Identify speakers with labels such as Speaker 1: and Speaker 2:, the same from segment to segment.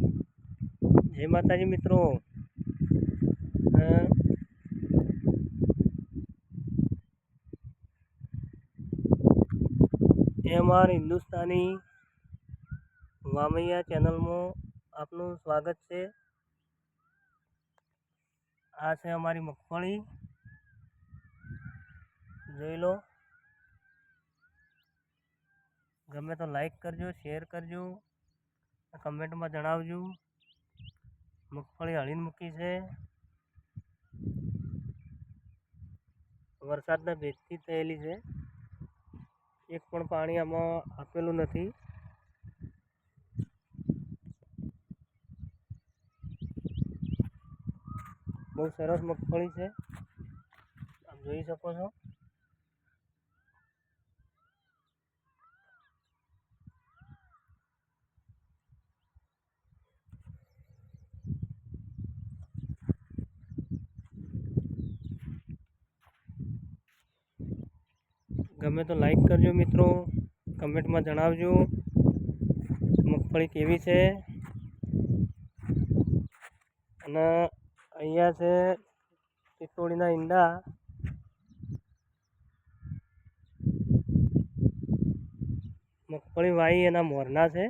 Speaker 1: જય માતાજી મિત્રો. અ, એમઆર હિન્દુસ્તાની વામૈયા ચેનલમાં આપનું સ્વાગત છે. આ છે અમારી મગફળી. જોઈ લો. ગમે તો લાઈક કરજો શેર કરજો. કમેન્ટમાં જણાવજો. મગફળી હળીને મૂકી છે. વરસાદના ભેજથી થયેલી છે. એક પણ પાણી આમાં આપેલું નથી. બહુ સરસ મગફળી છે. આપ જોઈ શકો છો. ગમે તો લાઈક કરજો મિત્રો. કમેન્ટમાં જણાવજો. મગફળી કેવી છે? અને અહીંયા છે ટીટોળીના ઈંડા. મગફળી વાવી એના મોરના છે.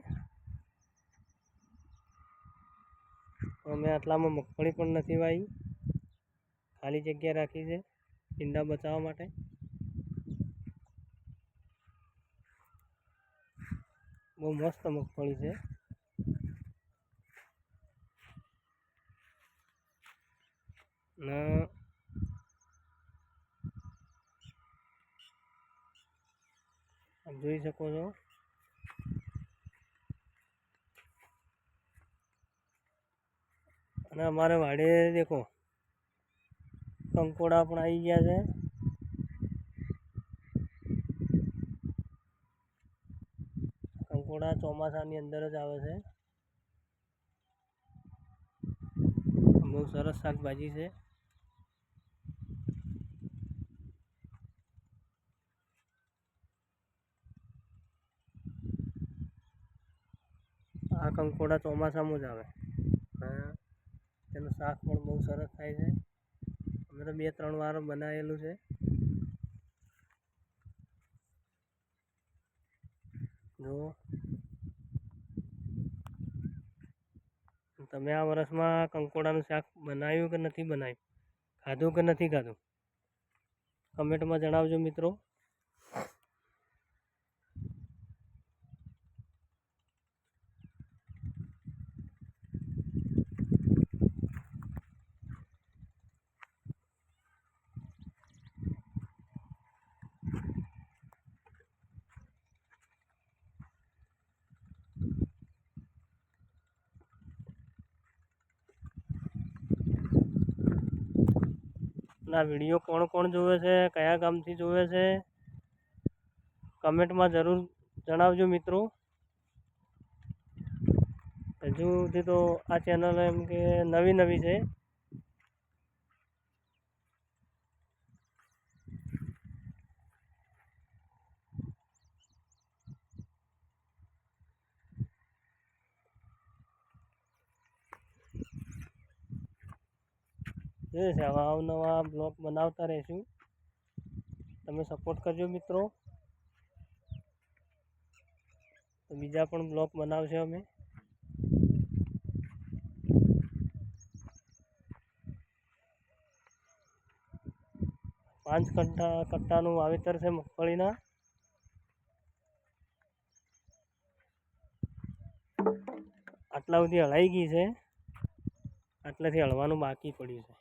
Speaker 1: અમે આટલામાં મગફળી પણ નથી વાવી ખાલી જગ્યા રાખી છે ઈંડા બચાવવા માટે. બહુ મસ્ત મગફળી છે. ને જોઈ શકો છો. અને અમારે વાડે દેખો, કંકોડા પણ આવી ગયા છે. કંકોડા ચોમાસાની અંદર જ આવે છે. બહુ સરસ શાકભાજી છે. આ કંકોડા ચોમાસામાં જ આવે. તેનું શાક પણ બહુ સરસ થાય છે. અમે તો બે ત્રણ વાર બનાવેલું છે. જુઓ. તમે આ વર્ષમાં કંકોડાનું શાક બનાવ્યું કે નથી બનાવ્યું? ખાધું કે નથી ખાધું? કમેન્ટમાં જણાવજો મિત્રો. ના, વીડિયો કોણ કોણ જોવે છે, કયા ગામથી જોવે છે? કમેન્ટમાં જરૂર જણાવજો મિત્રો. હજુ સુધી તો આ ચેનલ એમ કે નવી નવી છે. એ છે, આવા અવનવા બ્લોગ બનાવતા રહીશું. તમે સપોર્ટ કરજો મિત્રો. તો બીજા પણ બ્લોગ બનાવશે અમે. પાંચ કટ્ટા કટ્ટાનું વાવેતર છે મગફળીના. આટલા સુધી હળાઈ ગઈ છે. આટલાથી હળવાનું બાકી પડ્યું છે.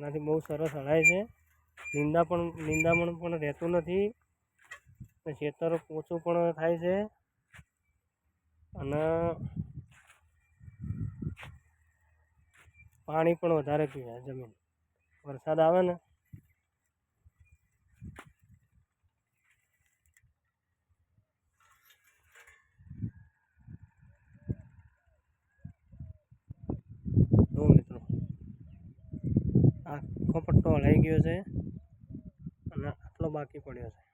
Speaker 1: એનાથી બહુ સરસ હળાય છે. નિંદા પણ નિંદામણ પણ રહેતું નથી. ખેતર ઓછું પણ થાય છે. અને પાણી પણ વધારે પીવાય જમીન. વરસાદ આવે ને જુઓ મિત્રો આ આખો પટ્ટો હલાઈ ગયો છે અને આટલો બાકી પડ્યો છે.